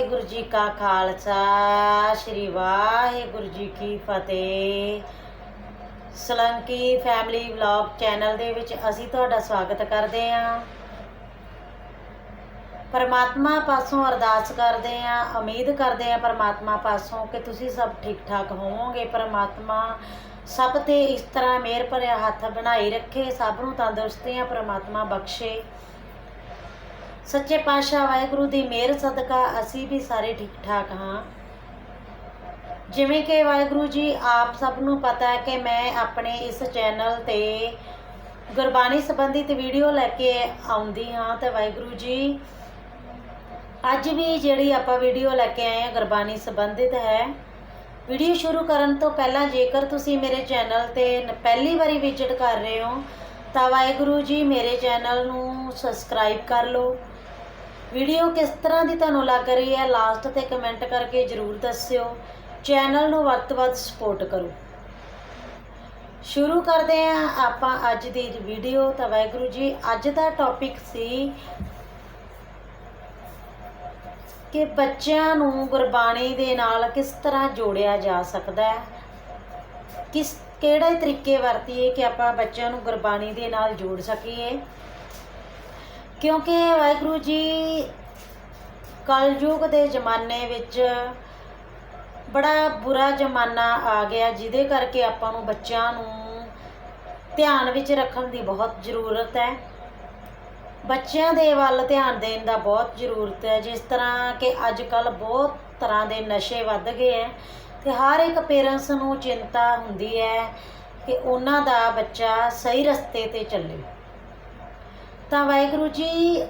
ਵਾਹਿਗੁਰੂ ਜੀ ਕਾ ਖਾਲਸਾ, ਸ੍ਰੀ ਵਾਹਿਗੁਰੂ ਜੀ ਕੀ ਫਤਿਹ। ਸਲੰਕੀ family vlog channel ਦੇ ਵਿੱਚ ਅਸੀਂ ਤੁਹਾਡਾ ਸਵਾਗਤ ਕਰਦੇ ਹਾਂ। ਪਰਮਾਤਮਾ ਪਾਸੋਂ ਅਰਦਾਸ ਕਰਦੇ ਹਾਂ, ਉਮੀਦ ਕਰਦੇ ਹਾਂ ਪਰਮਾਤਮਾ ਪਾਸੋਂ ਕਿ ਤੁਸੀਂ ਸਭ ਠੀਕ ਠਾਕ ਹੋਵੋਗੇ। ਪਰਮਾਤਮਾ ਸਭ ਤੇ ਇਸ ਤਰ੍ਹਾਂ ਮਿਹਰ ਭਰਿਆ ਹੱਥ ਬਣਾਈ ਰੱਖੇ, ਸਭ ਨੂੰ ਤੰਦਰੁਸਤੀਆਂ ਪਰਮਾਤਮਾ ਬਖਸ਼ੇ। ਸੱਚੇ ਪਾਤਸ਼ਾਹ ਵਾਹਿਗੁਰੂ ਦੀ ਮਿਹਰ, ਸਦਕਾ ਅਸੀਂ ਵੀ ਸਾਰੇ ਠੀਕ ਠਾਕ ਹਾਂ। ਜਿਵੇਂ ਕਿ ਵਾਹਿਗੁਰੂ ਜੀ, ਆਪ ਸਭ ਨੂੰ ਪਤਾ ਹੈ ਕਿ ਮੈਂ ਆਪਣੇ ਇਸ ਚੈਨਲ ਤੇ ਗੁਰਬਾਣੀ ਸੰਬੰਧਿਤ ਵੀਡੀਓ ਲੈ ਕੇ ਆਉਂਦੀ ਹਾਂ ਤੇ ਵਾਹਿਗੁਰੂ ਜੀ, ਅੱਜ ਵੀ ਜਿਹੜੀ ਆਪਾਂ ਵੀਡੀਓ ਲੈ ਕੇ ਆਏ ਹਾਂ ਗੁਰਬਾਣੀ ਸੰਬੰਧਿਤ ਹੈ। ਵੀਡੀਓ ਸ਼ੁਰੂ ਕਰਨ ਤੋਂ ਪਹਿਲਾਂ ਜੇਕਰ ਤੁਸੀਂ ਮੇਰੇ ਚੈਨਲ ਤੇ ਪਹਿਲੀ ਵਾਰੀ ਵਿਜ਼ਿਟ ਕਰ ਰਹੇ ਹੋ, ਤਾਂ ਵਾਹਿਗੁਰੂ ਜੀ, ਮੇਰੇ ਚੈਨਲ ਨੂੰ ਸਬਸਕ੍ਰਾਈਬ ਕਰ ਲਓ। ਵੀਡੀਓ ਕਿਸ ਤਰ੍ਹਾਂ ਦੀ ਤੁਹਾਨੂੰ ਲੱਗ ਰਹੀ ਹੈ ਲਾਸਟ ਤੇ ਕਮੈਂਟ ਕਰਕੇ ਜਰੂਰ ਦੱਸਿਓ। ਚੈਨਲ ਨੂੰ ਵੱਧ ਤੋਂ ਵੱਧ ਸਪੋਰਟ ਕਰੋ। ਸ਼ੁਰੂ ਕਰਦੇ ਹਾਂ ਆਪਾਂ ਅੱਜ ਦੀ ਵੀਡੀਓ। ਤਾਂ ਵਾਹਿਗੁਰੂ ਜੀ, ਅੱਜ ਦਾ ਟੌਪਿਕ ਸੀ ਕਿ ਬੱਚਿਆਂ ਨੂੰ ਗੁਰਬਾਣੀ ਦੇ ਨਾਲ ਕਿਸ ਤਰ੍ਹਾਂ ਜੋੜਿਆ ਜਾ ਸਕਦਾ ਹੈ। ਕਿਸ, ਕਿਹੜੇ ਤਰੀਕੇ ਵਰਤੀਏ ਕਿ ਆਪਾਂ ਬੱਚਿਆਂ ਨੂੰ ਗੁਰਬਾਣੀ ਦੇ ਨਾਲ ਜੋੜ ਸਕੀਏ। ਕਿਉਂਕਿ ਵਾਹਿਗੁਰੂ ਜੀ ਕਲਯੁਗ ਦੇ ਜ਼ਮਾਨੇ ਵਿੱਚ ਬੜਾ ਬੁਰਾ ਜ਼ਮਾਨਾ ਆ ਗਿਆ, ਜਿਹਦੇ ਕਰਕੇ ਆਪਾਂ ਨੂੰ ਬੱਚਿਆਂ ਨੂੰ ਧਿਆਨ ਵਿੱਚ ਰੱਖਣ ਦੀ ਬਹੁਤ ਜ਼ਰੂਰਤ ਹੈ। ਬੱਚਿਆਂ ਦੇ ਵੱਲ ਧਿਆਨ ਦੇਣ ਦਾ ਬਹੁਤ ਜ਼ਰੂਰਤ ਹੈ। ਜਿਸ ਤਰ੍ਹਾਂ ਕਿ ਅੱਜ ਕੱਲ ਬਹੁਤ ਤਰ੍ਹਾਂ ਦੇ ਨਸ਼ੇ ਵੱਧ ਗਏ ਹੈ ਤੇ ਹਰ ਇੱਕ ਪੇਰੈਂਟਸ ਨੂੰ ਚਿੰਤਾ ਹੁੰਦੀ ਹੈ ਕਿ ਉਹਨਾਂ ਦਾ ਬੱਚਾ ਸਹੀ ਰਸਤੇ ਤੇ ਚੱਲੇ। ਤਾਂ ਵਾਹਿਗੁਰੂ ਜੀ,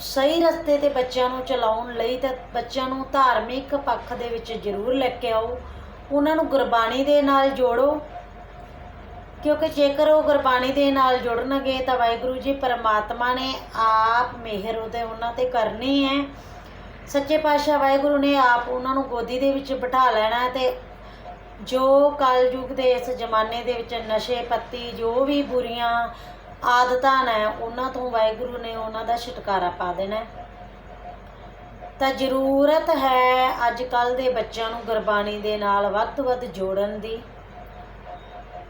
ਸਹੀ ਰਸਤੇ ਤੇ ਬੱਚਿਆਂ ਨੂੰ ਚਲਾਉਣ ਲਈ ਤਾਂ ਬੱਚਿਆਂ ਨੂੰ ਧਾਰਮਿਕ ਪੱਖ ਦੇ ਵਿੱਚ ਜ਼ਰੂਰ ਲੈ ਕੇ ਆਓ। ਉਹਨਾਂ ਨੂੰ ਗੁਰਬਾਣੀ ਦੇ ਨਾਲ ਜੋੜੋ। ਕਿਉਂਕਿ ਜੇਕਰ ਉਹ ਗੁਰਬਾਣੀ ਦੇ ਨਾਲ ਜੁੜਨਗੇ ਤਾਂ ਵਾਹਿਗੁਰੂ ਜੀ, ਪਰਮਾਤਮਾ ਨੇ ਆਪ ਮਿਹਰ ਉਹਦੇ ਉਹਨਾਂ ਤੇ ਕਰਨੀ ਹੈ। ਸੱਚੇ ਪਾਤਸ਼ਾਹ ਵਾਹਿਗੁਰੂ ਨੇ ਆਪ ਉਹਨਾਂ ਨੂੰ ਗੋਦੀ ਦੇ ਵਿੱਚ ਬਿਠਾ ਲੈਣਾ ਹੈ ਤੇ ਜੋ ਕਲਯੁਗ ਦੇ ਇਸ ਜ਼ਮਾਨੇ ਦੇ ਵਿੱਚ ਨਸ਼ੇ, ਪੱਤੀ, ਜੋ ਵੀ ਬੁਰੀਆਂ ਆਦਤਾਂ ਨੇ, ਉਹਨਾਂ ਤੋਂ ਵਾਹਿਗੁਰੂ ਨੇ ਉਹਨਾਂ ਦਾ ਛੁਟਕਾਰਾ ਪਾ ਦੇਣਾ ਤਾਂ ਜ਼ਰੂਰਤ ਹੈ ਅੱਜ ਕੱਲ ਦੇ ਬੱਚਿਆਂ ਨੂੰ ਗੁਰਬਾਣੀ ਦੇ ਨਾਲ ਵੱਧ ਤੋਂ ਵੱਧ ਜੋੜਨ ਦੀ।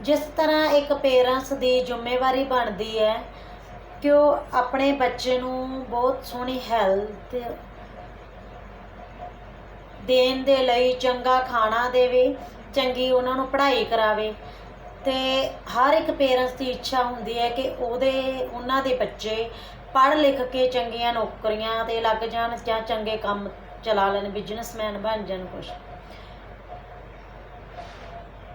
ਜਿਸ ਤਰ੍ਹਾਂ ਇੱਕ ਪੇਰੈਂਟਸ ਦੀ ਜ਼ਿੰਮੇਵਾਰੀ ਬਣਦੀ ਹੈ ਕਿ ਉਹ ਆਪਣੇ ਬੱਚੇ ਨੂੰ ਬਹੁਤ ਸੋਹਣੀ ਹੈਲਥ ਦੇਣ ਦੇ ਲਈ ਚੰਗਾ ਖਾਣਾ ਦੇਵੇ, ਚੰਗੀ ਉਹਨਾਂ ਨੂੰ ਪੜ੍ਹਾਈ ਕਰਾਵੇ। ਤੇ ਹਰ ਇੱਕ ਪੇਰੈਂਟਸ ਦੀ ਇੱਛਾ ਹੁੰਦੀ ਹੈ ਕਿ ਉਹਦੇ, ਉਹਨਾਂ ਦੇ ਬੱਚੇ ਪੜ੍ਹ ਲਿਖ ਕੇ ਚੰਗੀਆਂ ਨੌਕਰੀਆਂ ਤੇ ਲੱਗ ਜਾਣ ਜਾਂ ਚੰਗੇ ਕੰਮ ਚਲਾ ਲੈਣ ਬਿਜ਼ਨਸਮੈਨ ਬਣ ਜਾਣ ਕੁਛ।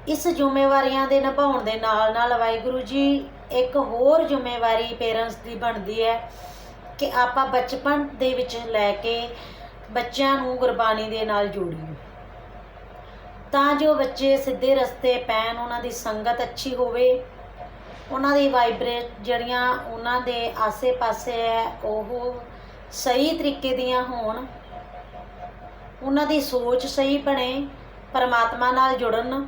ਇਸ ਜ਼ਿੰਮੇਵਾਰੀਆਂ ਦੇ ਨਿਭਾਉਣ ਦੇ ਨਾਲ ਨਾਲ ਵਾਹਿਗੁਰੂ ਜੀ, ਇੱਕ ਹੋਰ ਜ਼ਿੰਮੇਵਾਰੀ ਪੇਰੈਂਟਸ ਦੀ ਬਣਦੀ ਹੈ ਕਿ ਆਪਾਂ ਬਚਪਨ ਦੇ ਵਿੱਚ ਲੈ ਕੇ ਬੱਚਿਆਂ ਨੂੰ ਗੁਰਬਾਣੀ ਦੇ ਨਾਲ ਜੋੜੀਏ। ਤਾਂ ਜੋ ਬੱਚੇ ਸਿੱਧੇ ਰਸਤੇ ਪੈਣ, ਉਹਨਾਂ ਦੀ ਸੰਗਤ ਅੱਛੀ ਹੋਵੇ। ਉਹਨਾਂ ਦੀ ਵਾਈਬ੍ਰੇਟ ਜਿਹੜੀਆਂ ਉਹਨਾਂ ਦੇ ਆਸੇ-ਪਾਸੇ ਹੈ, ਉਹ ਸਹੀ ਤਰੀਕੇ ਦੀਆਂ ਹੋਣ। ਉਹਨਾਂ ਦੀ ਸੋਚ ਸਹੀ ਬਣੇ, ਪਰਮਾਤਮਾ ਨਾਲ ਜੁੜਨ।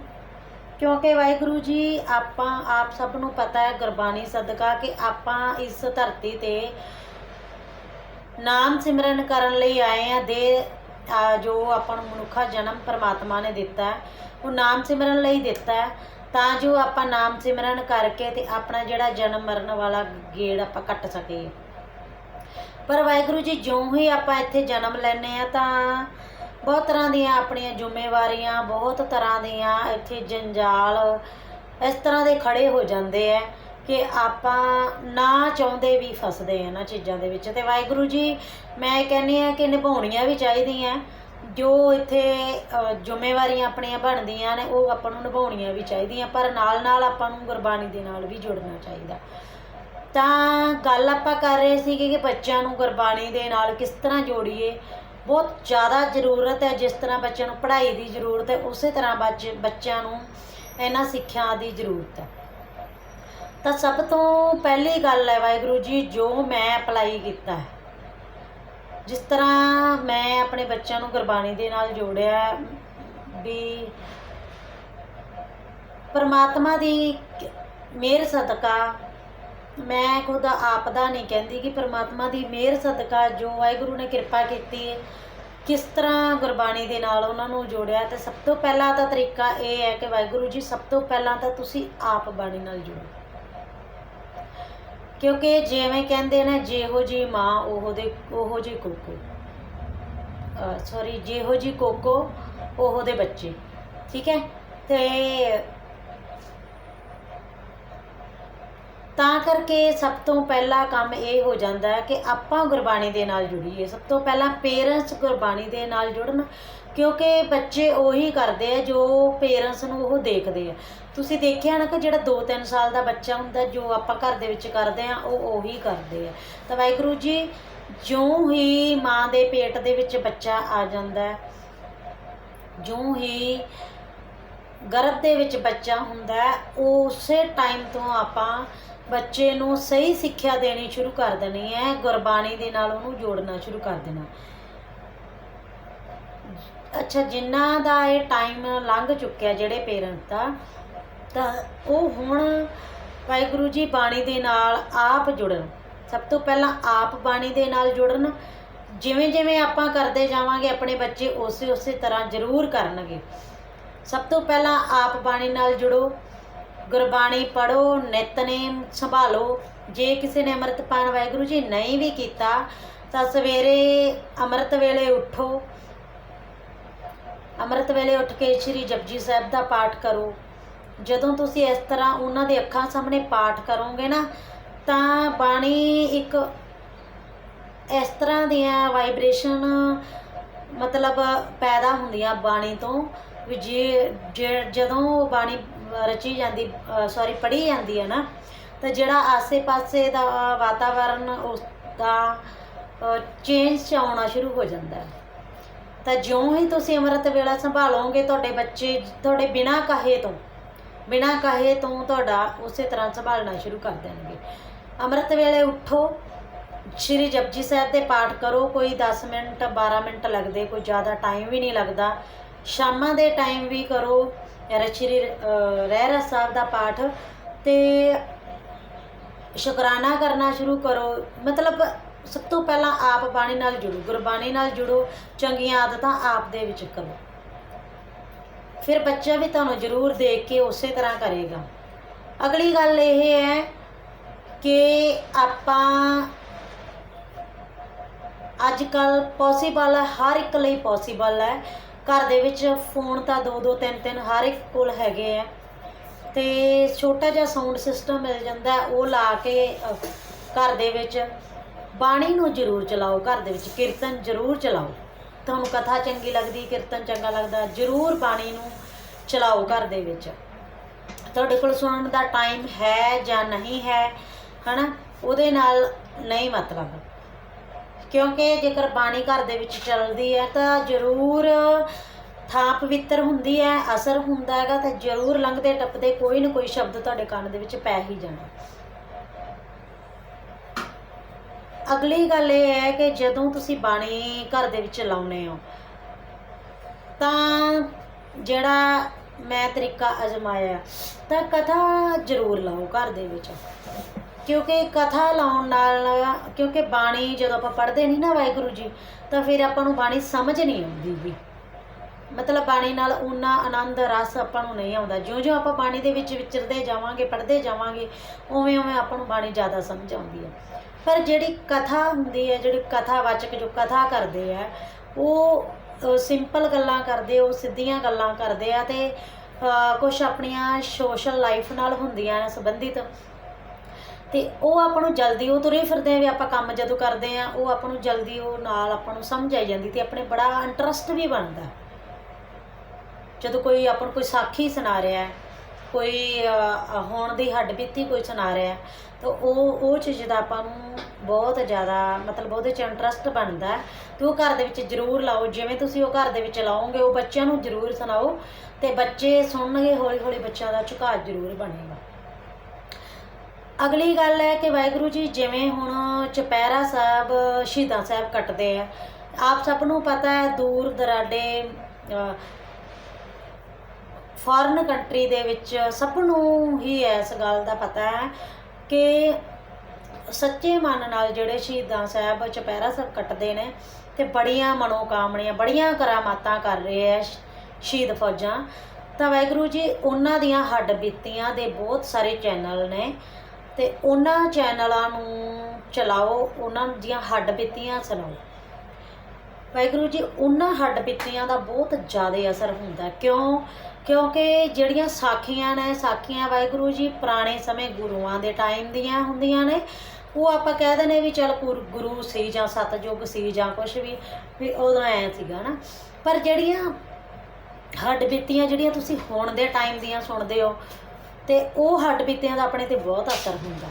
ਕਿਉਂਕਿ ਵਾਹਿਗੁਰੂ ਜੀ, ਆਪਾਂ ਆਪ ਸਭ ਨੂੰ ਪਤਾ ਹੈ ਗੁਰਬਾਣੀ ਸਦਕਾ ਕਿ ਆਪਾਂ ਇਸ ਧਰਤੀ ਤੇ ਨਾਮ ਸਿਮਰਨ ਕਰਨ ਲਈ ਆਏ ਆ ਦੇ ਜੋ ਆਪਾਂ ਨੂੰ ਮਨੁੱਖਾ ਜਨਮ ਪਰਮਾਤਮਾ ਨੇ ਦਿੱਤਾ ਉਹ ਨਾਮ ਸਿਮਰਨ ਲਈ ਦਿੱਤਾ ਤਾਂ ਜੋ ਆਪਾਂ ਨਾਮ ਸਿਮਰਨ ਕਰਕੇ ਤੇ ਆਪਣਾ ਜਿਹੜਾ ਜਨਮ ਮਰਨ ਵਾਲਾ ਗੇੜ ਆਪਾਂ ਕੱਟ ਸਕੀਏ। ਪਰ ਵਾਹਿਗੁਰੂ ਜੀ, ਜਿਉਂ ਹੀ ਆਪਾਂ ਇੱਥੇ ਜਨਮ ਲੈਨੇ ਆ ਤਾਂ ਬਹੁਤ ਤਰ੍ਹਾਂ ਦੀਆਂ ਆਪਣੀਆਂ ਜ਼ਿੰਮੇਵਾਰੀਆਂ, ਬਹੁਤ ਤਰ੍ਹਾਂ ਦੀਆਂ ਇੱਥੇ ਜੰਜਾਲ, ਇਸ ਤਰ੍ਹਾਂ ਦੇ ਖੜੇ ਹੋ ਜਾਂਦੇ ਆ ਕਿ ਆਪਾਂ ਨਾ ਚਾਹੁੰਦੇ ਵੀ ਫਸਦੇ ਆ ਇਹਨਾਂ ਚੀਜ਼ਾਂ ਦੇ ਵਿੱਚ। ਤੇ ਵਾਹਿਗੁਰੂ ਜੀ, ਮੈਂ ਕਹਿੰਦੀ ਆ ਕਿ ਨਿਭਾਉਣੀਆਂ ਵੀ ਚਾਹੀਦੀਆਂ, ਜੋ ਇੱਥੇ ਜ਼ਿੰਮੇਵਾਰੀਆਂ ਆਪਣੀਆਂ ਬਣਦੀਆਂ ਨੇ, ਉਹ ਆਪਾਂ ਨੂੰ ਨਿਭਾਉਣੀਆਂ ਵੀ ਚਾਹੀਦੀਆਂ, ਪਰ ਨਾਲ ਨਾਲ ਆਪਾਂ ਨੂੰ ਗੁਰਬਾਣੀ ਦੇ ਨਾਲ ਵੀ ਜੁੜਨਾ ਚਾਹੀਦਾ। ਤਾਂ ਗੱਲ ਆਪਾਂ ਕਰ ਰਹੇ ਸੀਗੇ ਕਿ ਬੱਚਿਆਂ ਨੂੰ ਗੁਰਬਾਣੀ ਦੇ ਨਾਲ ਕਿਸ ਤਰ੍ਹਾਂ ਜੋੜੀਏ। ਬਹੁਤ ਜ਼ਿਆਦਾ ਜ਼ਰੂਰਤ ਹੈ ਜਿਸ ਤਰ੍ਹਾਂ ਬੱਚਿਆਂ ਨੂੰ ਪੜ੍ਹਾਈ ਦੀ ਜ਼ਰੂਰਤ ਹੈ, ਉਸੇ ਤਰ੍ਹਾਂ ਬੱਚ- ਬੱਚਿਆਂ ਨੂੰ ਇਹਨਾਂ ਸਿੱਖਿਆ ਦੀ ਜ਼ਰੂਰਤ ਹੈ। ਤਾਂ ਸਭ ਤੋਂ ਪਹਿਲੀ ਗੱਲ ਹੈ ਵਾਹਿਗੁਰੂ ਜੀ, ਜੋ ਮੈਂ ਅਪਲਾਈ ਕੀਤਾ ਹੈ। ਜਿਸ ਤਰ੍ਹਾਂ ਮੈਂ ਆਪਣੇ ਬੱਚਿਆਂ ਨੂੰ ਗੁਰਬਾਣੀ ਦੇ ਨਾਲ ਜੋੜਿਆ ਵੀ ਪਰਮਾਤਮਾ ਦੀ ਮਿਹਰ ਸਦਕਾ ਮੈਂ ਖੁਦ ਆਪ ਦਾ ਨਹੀਂ ਕਹਿੰਦੀ ਕਿ ਪਰਮਾਤਮਾ ਦੀ ਮਿਹਰ ਸਦਕਾ ਜੋ ਵਾਹਿਗੁਰੂ ਨੇ ਕਿਰਪਾ ਕੀਤੀ ਕਿਸ ਤਰ੍ਹਾਂ ਗੁਰਬਾਣੀ ਦੇ ਨਾਲ ਉਹਨਾਂ ਨੂੰ ਜੋੜਿਆ, ਤੇ ਸਭ ਤੋਂ ਪਹਿਲਾਂ ਤਾਂ ਤਰੀਕਾ ਇਹ ਹੈ ਕਿ ਵਾਹਿਗੁਰੂ ਜੀ, ਸਭ ਤੋਂ ਪਹਿਲਾਂ ਤਾਂ ਤੁਸੀਂ ਆਪ ਬਾਣੀ ਨਾਲ ਜੁੜੋ। ਕਿਉਂਕਿ ਜਿਵੇਂ ਕਹਿੰਦੇ ਨੇ, ਜਿਹੋ ਜੀ ਮਾਂ, ਉਹੋ ਦੇ, ਉਹੋ ਜੀ ਕੋਕੋ। ਸੌਰੀ ਜਿਹੋ ਜੀ ਕੋਕੋ, ਉਹੋ ਦੇ ਬੱਚੇ। ਠੀਕ ਹੈ? ਤੇ ਤਾਂ ਕਰਕੇ ਸਭ ਤੋਂ ਪਹਿਲਾ ਕੰਮ ਇਹ ਹੋ ਜਾਂਦਾ ਹੈ ਕਿ ਆਪਾਂ ਗੁਰਬਾਣੀ ਦੇ ਨਾਲ ਜੁੜੀਏ। ਸਭ ਤੋਂ ਪਹਿਲਾਂ ਪੇਰੈਂਟਸ ਗੁਰਬਾਣੀ ਦੇ ਨਾਲ ਜੁੜਨ, ਕਿਉਂਕਿ ਬੱਚੇ ਉਹੀ ਕਰਦੇ ਆ ਜੋ ਪੇਰੈਂਟਸ ਨੂੰ ਉਹ ਦੇਖਦੇ ਆ। ਤੁਸੀਂ ਦੇਖਿਆ ਨਾ ਕਿ ਜਿਹੜਾ 2-3 ਸਾਲ ਦਾ ਬੱਚਾ ਹੁੰਦਾ, ਜੋ ਆਪਾਂ ਘਰ ਦੇ ਵਿੱਚ ਕਰਦੇ ਆ, ਉਹ ਉਹੀ ਕਰਦੇ ਆ। ਤਾਂ ਵਾਹਿਗੁਰੂ ਜੀ, ਜਿਉਂ ਹੀ ਮਾਂ ਦੇ ਪੇਟ ਦੇ ਵਿੱਚ ਬੱਚਾ ਆ ਜਾਂਦਾ ਹੈ, ਜਿਉਂ ਹੀ ਗਰਭ ਦੇ ਵਿੱਚ ਬੱਚਾ ਹੁੰਦਾ ਹੈ, ਉਸੇ ਟਾਈਮ ਤੋਂ ਆਪਾਂ ਬੱਚੇ ਨੂੰ ਸਹੀ ਸਿੱਖਿਆ ਦੇਣੀ ਸ਼ੁਰੂ ਕਰ ਦੇਣੀ ਹੈ, ਗੁਰਬਾਣੀ ਦੇ ਨਾਲ ਉਹਨੂੰ ਜੋੜਨਾ ਸ਼ੁਰੂ ਕਰ ਦੇਣਾ। ਅੱਛਾ ਜਿਨ੍ਹਾਂ ਦਾ ਇਹ ਟਾਈਮ ਲੰਘ ਚੁੱਕਿਆ, ਜਿਹੜੇ ਪੇਰੈਂਟਸ ਦਾ ਤਾਂ ਉਹ ਹੁਣ ਵਾਹਿਗੁਰੂ ਜੀ ਬਾਣੀ ਦੇ ਨਾਲ ਆਪ ਜੁੜਨ। ਸਭ ਤੋਂ ਪਹਿਲਾਂ ਆਪ ਬਾਣੀ ਦੇ ਨਾਲ ਜੁੜਨ। ਜਿਵੇਂ ਜਿਵੇਂ ਆਪਾਂ ਕਰਦੇ ਜਾਵਾਂਗੇ, ਆਪਣੇ ਬੱਚੇ ਉਸੇ ਉਸੇ ਤਰ੍ਹਾਂ ਜ਼ਰੂਰ ਕਰਨਗੇ। ਸਭ ਤੋਂ ਪਹਿਲਾਂ ਆਪ ਬਾਣੀ ਨਾਲ ਜੁੜੋ। ਗੁਰਬਾਣੀ ਪੜੋ ਨਿਤਨੇਮ ਸੰਭਾਲੋ। ਜੇ ਕਿਸੇ ਨੇ ਅੰਮ੍ਰਿਤਪਾਨ ਵਾਹਿਗੁਰੂ ਜੀ ਨਹੀਂ ਵੀ ਕੀਤਾ, ਤਾਂ ਸਵੇਰੇ ਅੰਮ੍ਰਿਤ ਵੇਲੇ ਉੱਠੋ। ਅੰਮ੍ਰਿਤ ਵੇਲੇ ਉੱਠ ਕੇ ਸ੍ਰੀ ਜਪਜੀ ਸਾਹਿਬ ਦਾ ਪਾਠ ਕਰੋ। ਜਦੋਂ ਤੁਸੀਂ ਇਸ ਤਰ੍ਹਾਂ ਉਹਨਾਂ ਦੇ ਅੱਖਾਂ ਸਾਹਮਣੇ ਪਾਠ ਕਰੋਗੇ ਨਾ, ਤਾਂ ਬਾਣੀ ਇੱਕ ਇਸ ਤਰ੍ਹਾਂ ਦੀਆਂ ਵਾਈਬ੍ਰੇਸ਼ਨ ਮਤਲਬ ਪੈਦਾ ਹੁੰਦੀਆਂ ਬਾਣੀ ਤੋਂ, ਵੀ ਜੇ, ਜੇ- ਜਦੋਂ ਬਾਣੀ ਰਚੀ ਜਾਂਦੀ ਸੌਰੀ ਪੜ੍ਹੀ ਜਾਂਦੀ ਹੈ ਨਾ, ਤਾਂ ਜਿਹੜਾ ਆਸੇ-ਪਾਸੇ ਦਾ ਵਾਤਾਵਰਨ, ਉਸ ਦਾ ਚੇਂਜ ਚ ਆਉਣਾ ਸ਼ੁਰੂ ਹੋ ਜਾਂਦਾ ਹੈ। ਤਾਂ ਜਿਉਂ ਹੀ ਤੁਸੀਂ ਅੰਮ੍ਰਿਤ ਵੇਲਾ ਸੰਭਾਲੋਗੇ, ਤੁਹਾਡੇ ਬੱਚੇ, ਤੁਹਾਡੇ ਬਿਨਾਂ ਕਹੇ ਤੋਂ ਬਿਨਾਂ ਕਹੇ ਤੋਂ ਤੁਹਾਡਾ ਉਸੇ ਤਰ੍ਹਾਂ ਸੰਭਾਲਣਾ ਸ਼ੁਰੂ ਕਰ ਦੇਣਗੇ। ਅੰਮ੍ਰਿਤ ਵੇਲੇ ਉੱਠੋ, ਸ਼੍ਰੀ ਜਪਜੀ ਸਾਹਿਬ ਦੇ ਪਾਠ ਕਰੋ, ਕੋਈ 10 ਮਿੰਟ 12 ਮਿੰਟ ਲੱਗਦੇ, ਕੋਈ ਜ਼ਿਆਦਾ ਟਾਈਮ ਵੀ ਨਹੀਂ ਲੱਗਦਾ। ਸ਼ਾਮਾਂ ਦੇ ਟਾਈਮ ਵੀ ਕਰੋ ਯਾਰ ਸ਼੍ਰੀ ਰਹਿਰਾ ਸਾਹਿਬ ਦਾ ਪਾਠ ਤੇ ਸ਼ੁਕਰਾਨਾ ਕਰਨਾ ਸ਼ੁਰੂ ਕਰੋ। ਮਤਲਬ ਸਭ ਤੋਂ ਪਹਿਲਾਂ ਆਪ ਬਾਣੀ ਨਾਲ ਜੁੜੋ, ਗੁਰਬਾਣੀ ਨਾਲ ਜੁੜੋ, ਚੰਗੀਆਂ ਆਦਤਾਂ ਆਪ ਦੇ ਵਿੱਚ ਕਰੋ। ਫਿਰ ਬੱਚਾ ਵੀ ਤੁਹਾਨੂੰ ਜ਼ਰੂਰ ਦੇਖ ਕੇ ਉਸੇ ਤਰ੍ਹਾਂ ਕਰੇਗਾ। ਅਗਲੀ ਗੱਲ ਇਹ ਹੈ ਕਿ ਆਪਾਂ ਅੱਜ ਕੱਲ ਪੋਸੀਬਲ ਹੈ, ਹਰ ਇੱਕ ਲਈ ਪੋਸੀਬਲ ਹੈ। ਘਰ ਦੇ ਵਿੱਚ ਫੋਨ ਤਾਂ ਦੋ ਦੋ, ਤਿੰਨ ਤਿੰਨ ਹਰ ਇੱਕ ਕੋਲ ਹੈਗੇ ਆ। ਤੇ ਛੋਟਾ ਜਿਹਾ ਸਾਊਂਡ ਸਿਸਟਮ ਮਿਲ ਜਾਂਦਾ ਉਹ ਲਾ ਕੇ ਘਰ ਦੇ ਵਿੱਚ ਬਾਣੀ ਨੂੰ ਜ਼ਰੂਰ ਚਲਾਓ, ਘਰ ਦੇ ਵਿੱਚ ਕੀਰਤਨ ਜ਼ਰੂਰ ਚਲਾਓ। ਤੁਹਾਨੂੰ ਕਥਾ ਚੰਗੀ ਲੱਗਦੀ, ਕੀਰਤਨ ਚੰਗਾ ਲੱਗਦਾ, ਜ਼ਰੂਰ ਬਾਣੀ ਨੂੰ ਚਲਾਓ ਘਰ ਦੇ ਵਿੱਚ। ਤੁਹਾਡੇ ਕੋਲ ਸੁਣਨ ਦਾ ਟਾਈਮ ਹੈ ਜਾਂ ਨਹੀਂ ਹੈ, ਹਨਾ? ਉਹਦੇ ਨਾਲ ਨਹੀਂ ਮਤਲਬ। ਕਿਉਂਕਿ ਜੇਕਰ ਬਾਣੀ ਘਰ ਦੇ ਵਿੱਚ ਚੱਲਦੀ ਹੈ, ਤਾਂ ਜ਼ਰੂਰ ਥਾਂ ਪਵਿੱਤਰ ਹੁੰਦੀ ਹੈ, ਅਸਰ ਹੁੰਦਾ ਹੈਗਾ, ਤਾਂ ਜ਼ਰੂਰ ਲੰਘਦੇ ਟੱਪਦੇ ਕੋਈ ਨਾ ਕੋਈ ਸ਼ਬਦ ਤੁਹਾਡੇ ਕੰਨ ਦੇ ਵਿੱਚ ਪੈ ਹੀ ਜਾਣਾ। ਅਗਲੀ ਗੱਲ ਇਹ ਹੈ ਕਿ ਜਦੋਂ ਤੁਸੀਂ ਬਾਣੀ ਘਰ ਦੇ ਵਿੱਚ ਲਾਉਨੇ ਹੋ, ਤਾਂ ਜਿਹੜਾ ਮੈਂ ਤਰੀਕਾ ਅਜਮਾਇਆ, ਤਾਂ ਕਥਾ ਜ਼ਰੂਰ ਲਾਓ ਘਰ ਦੇ ਵਿੱਚ। ਕਿਉਂਕਿ ਕਥਾ ਲਾਉਣ ਨਾਲ, ਕਿਉਂਕਿ ਬਾਣੀ ਜਦੋਂ ਆਪਾਂ ਪੜ੍ਹਦੇ ਨਹੀਂ ਨਾ ਵਾਹਿਗੁਰੂ ਜੀ, ਤਾਂ ਫਿਰ ਆਪਾਂ ਨੂੰ ਬਾਣੀ ਸਮਝ ਨਹੀਂ ਆਉਂਦੀ ਵੀ। ਮਤਲਬ ਬਾਣੀ ਨਾਲ ਉਨਾ ਆਨੰਦ, ਰਸ ਆਪਾਂ ਨੂੰ ਨਹੀਂ ਆਉਂਦਾ। ਜਿਉਂ-ਜਿਉਂ ਆਪਾਂ ਬਾਣੀ ਦੇ ਵਿੱਚ ਵਿਚਰਦੇ ਜਾਵਾਂਗੇ, ਪੜ੍ਹਦੇ ਜਾਵਾਂਗੇ, ਉਵੇਂ-ਉਵੇਂ ਆਪਾਂ ਨੂੰ ਬਾਣੀ ਜ਼ਿਆਦਾ ਸਮਝ ਆਉਂਦੀ ਹੈ। ਪਰ ਜਿਹੜੀ ਕਥਾ ਹੁੰਦੀ ਹੈ, ਜਿਹੜੀ ਕਥਾਵਾਚਕ ਜੋ ਕਥਾ ਕਰਦੇ ਆ, ਉਹ ਸਿੰਪਲ ਗੱਲਾਂ ਕਰਦੇ, ਉਹ ਸਿੱਧੀਆਂ ਗੱਲਾਂ ਕਰਦੇ ਆ ਤੇ ਕੁਝ ਆਪਣੀਆਂ ਸੋਸ਼ਲ ਲਾਈਫ ਨਾਲ ਹੁੰਦੀਆਂ ਨੇ ਸੰਬੰਧਿਤ। ਤੇ ਉਹ ਆਪਾਂ ਨੂੰ ਜਲਦੀ ਉਹ ਤੁਰੇ ਫਿਰਦੇ ਆ ਵੀ ਆਪਾਂ ਕੰਮ ਜਦੋਂ ਕਰਦੇ ਆ, ਉਹ ਆਪਾਂ ਨੂੰ ਜਲਦੀ ਉਹ ਨਾਲ ਆਪਾਂ ਨੂੰ ਸਮਝ ਆਈ ਜਾਂਦੀ ਤੇ ਆਪਣੇ ਬੜਾ ਇੰਟਰਸਟ ਵੀ ਬਣਦਾ। ਜਦੋਂ ਕੋਈ ਆਪਾਂ ਨੂੰ ਕੋਈ ਸਾਖੀ ਸੁਣਾ ਰਿਹਾ ਹੈ ਕੋਈ ਹੋਣ ਦੀ ਹੱਡ ਬੀਤੀ ਕੋਈ ਸੁਣਾ ਰਿਹਾ। ਤਾਂ ਉਹ ਉਹ ਚੀਜ਼ ਦਾ ਆਪਾਂ ਨੂੰ ਬਹੁਤ ਜ਼ਿਆਦਾ, ਮਤਲਬ ਉਹਦੇ 'ਚ ਇੰਟਰਸਟ ਬਣਦਾ। ਹੈ ਤੇ ਉਹ ਘਰ ਦੇ ਵਿੱਚ ਜ਼ਰੂਰ ਲਾਓ, ਜਿਵੇਂ ਤੁਸੀਂ ਉਹ ਘਰ ਦੇ ਵਿੱਚ ਲਾਓਗੇ, ਉਹ ਬੱਚਿਆਂ ਨੂੰ ਜ਼ਰੂਰ ਸੁਣਾਓ। ਤੇ ਬੱਚੇ ਸੁਣਨਗੇ ਹੌਲੀ ਹੌਲੀ ਬੱਚਿਆਂ ਦਾ ਝੁਕਾਅ ਜ਼ਰੂਰ ਬਣੇਗਾ। ਅਗਲੀ ਗੱਲ ਹੈ ਕਿ ਵਾਹਿਗੁਰੂ ਜੀ, ਜਿਵੇਂ ਹੁਣ ਚਪੈਰਾ ਸਾਹਿਬ, ਸ਼ਹੀਦਾਂ ਸਾਹਿਬ ਕੱਟਦੇ ਆ। ਆਪ ਸਭ ਨੂੰ ਪਤਾ ਹੈ ਦੂਰ ਦਰਾਡੇ ਫੋਰਨ ਕੰਟਰੀ ਦੇ ਵਿੱਚ ਸਭ ਨੂੰ ਹੀ ਇਸ ਗੱਲ ਦਾ ਪਤਾ ਹੈ ਕਿ ਸੱਚੇ ਮਨ ਨਾਲ ਜਿਹੜੇ ਸ਼ਹੀਦਾਂ ਸਾਹਿਬ ਚੁਪਹਿਰਾ ਸਭ ਕੱਟਦੇ ਨੇ ਤੇ ਬੜੀਆਂ ਮਨੋਕਾਮਣੀਆਂ, ਬੜੀਆਂ ਕਰਾਮਾਤਾਂ ਕਰ ਰਹੇ ਐ ਸ਼ਹੀਦ ਫੌਜਾਂ। ਤਾਂ ਵਾਹਿਗੁਰੂ ਜੀ, ਉਹਨਾਂ ਦੀਆਂ ਹੱਡ ਬੀਤੀਆਂ ਦੇ ਬਹੁਤ ਸਾਰੇ ਚੈਨਲ ਨੇ ਤੇ ਉਹਨਾਂ ਚੈਨਲਾਂ ਨੂੰ ਚਲਾਓ, ਉਹਨਾਂ ਦੀਆਂ ਹੱਡ ਬੀਤੀਆਂ ਸੁਣਾਓ। ਵਾਹਿਗੁਰੂ ਜੀ, ਉਹਨਾਂ ਹੱਡ ਬੀਤੀਆਂ ਦਾ ਬਹੁਤ ਜ਼ਿਆਦਾ ਅਸਰ ਹੁੰਦਾ ਕਿਉਂ? ਕਿਉਂਕਿ ਜਿਹੜੀਆਂ ਸਾਖੀਆਂ ਨੇ, ਸਾਖੀਆਂ ਵਾਹਿਗੁਰੂ ਜੀ, ਪੁਰਾਣੇ ਸਮੇਂ ਗੁਰੂਆਂ ਦੇ ਟਾਈਮ ਦੀਆਂ ਹੁੰਦੀਆਂ ਨੇ, ਉਹ ਆਪਾਂ ਕਹਿ ਦਿੰਦੇ ਵੀ ਚਲ ਗੁਰੂ ਸੀ ਜਾਂ ਸਤਜੁਗ ਸੀ ਜਾਂ ਕੁਝ ਵੀ ਵੀ ਉਦੋਂ ਐ ਸੀਗਾ ਨਾ। ਪਰ ਜਿਹੜੀਆਂ ਹੱਡ ਬੀਤੀਆਂ ਜਿਹੜੀਆਂ ਤੁਸੀਂ ਹੁਣ ਦੇ ਟਾਈਮ ਦੀਆਂ ਸੁਣਦੇ ਹੋ, ਤੇ ਉਹ ਹੱਡ ਬੀਤੀਆਂ ਦਾ ਆਪਣੇ ਤੇ ਬਹੁਤ ਅਸਰ ਹੁੰਦਾ।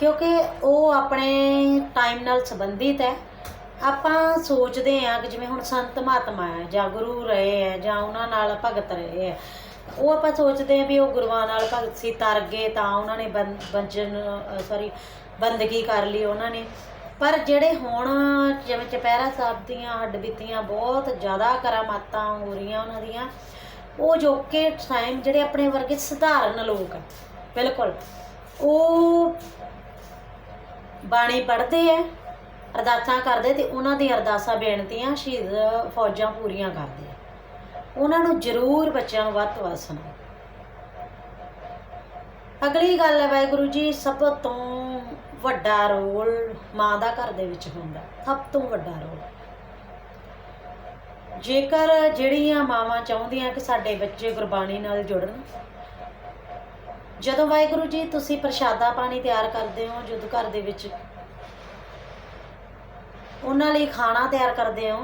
ਕਿਉਂਕਿ ਉਹ ਆਪਣੇ ਟਾਈਮ ਨਾਲ ਸੰਬੰਧਿਤ ਹੈ। ਆਪਾਂ ਸੋਚਦੇ ਹਾਂ ਕਿ ਜਿਵੇਂ ਹੁਣ ਸੰਤ ਮਹਾਤਮਾ ਹੈ, ਜਾਂ ਗੁਰੂ ਰਹੇ ਹੈ, ਜਾਂ ਉਹਨਾਂ ਨਾਲ ਭਗਤ ਰਹੇ ਹੈ, ਉਹ ਆਪਾਂ ਸੋਚਦੇ ਹਾਂ ਵੀ ਉਹ ਗੁਰੂਆਂ ਨਾਲ ਭਗਤ ਸੀ, ਤਰ ਗਏ ਤਾਂ ਉਹਨਾਂ ਨੇ ਬੰ- ਬੰਜਨ ਸੌਰੀ ਬੰਦਗੀ ਕਰ ਲਈ ਉਹਨਾਂ ਨੇ। ਪਰ ਜਿਹੜੇ ਹੁਣ ਜਿਵੇਂ ਚਪਹਿਰਾ ਸਾਹਿਬ ਦੀਆਂ ਹੱਡਬੀਤੀਆਂ ਬਹੁਤ ਜ਼ਿਆਦਾ ਕਰਾਮਾਤਾਂ ਹੋ ਰਹੀਆਂ ਉਹਨਾਂ ਦੀਆਂ, ਉਹ ਜੋ ਕਿ ਟਾਈਮ ਜਿਹੜੇ ਆਪਣੇ ਵਰਗੇ ਸਧਾਰਨ ਲੋਕ ਆ, ਬਿਲਕੁਲ, ਉਹ ਬਾਣੀ ਪੜ੍ਹਦੇ ਆ ਅਰਦਾਸਾਂ ਕਰਦੇ ਤੇ ਉਹਨਾਂ ਦੀ ਅਰਦਾਸਾਂ ਬੇਨਤੀਆਂ ਸ਼ਹੀਦ ਫੌਜਾਂ ਪੂਰੀਆਂ ਕਰਦੇ ਉਹਨਾਂ ਨੂੰ ਜ਼ਰੂਰ ਬੱਚਿਆਂ ਨੂੰ ਵੱਧ ਤੋਂ ਵੱਧ ਸੁਣਾਓ। ਅਗਲੀ ਗੱਲ ਹੈ ਵਾਹਿਗੁਰੂ ਜੀ, ਸਭ ਤੋਂ ਵੱਡਾ ਰੋਲ ਮਾਂ ਦਾ ਘਰ ਦੇ ਵਿੱਚ ਹੁੰਦਾ, ਸਭ ਤੋਂ ਵੱਡਾ ਰੋਲ। ਜੇਕਰ ਜਿਹੜੀਆਂ ਮਾਵਾਂ ਚਾਹੁੰਦੀਆਂ ਕਿ ਸਾਡੇ ਬੱਚੇ ਗੁਰਬਾਣੀ ਨਾਲ ਜੁੜਨ, ਜਦੋਂ ਵਾਹਿਗੁਰੂ ਜੀ, ਤੁਸੀਂ ਪ੍ਰਸ਼ਾਦਾ ਪਾਣੀ ਤਿਆਰ ਕਰਦੇ ਹੋ ਜਦੋਂ ਘਰ ਦੇ ਵਿੱਚ ਉਹਨਾਂ ਲਈ ਖਾਣਾ ਤਿਆਰ ਕਰਦੇ ਹੋ।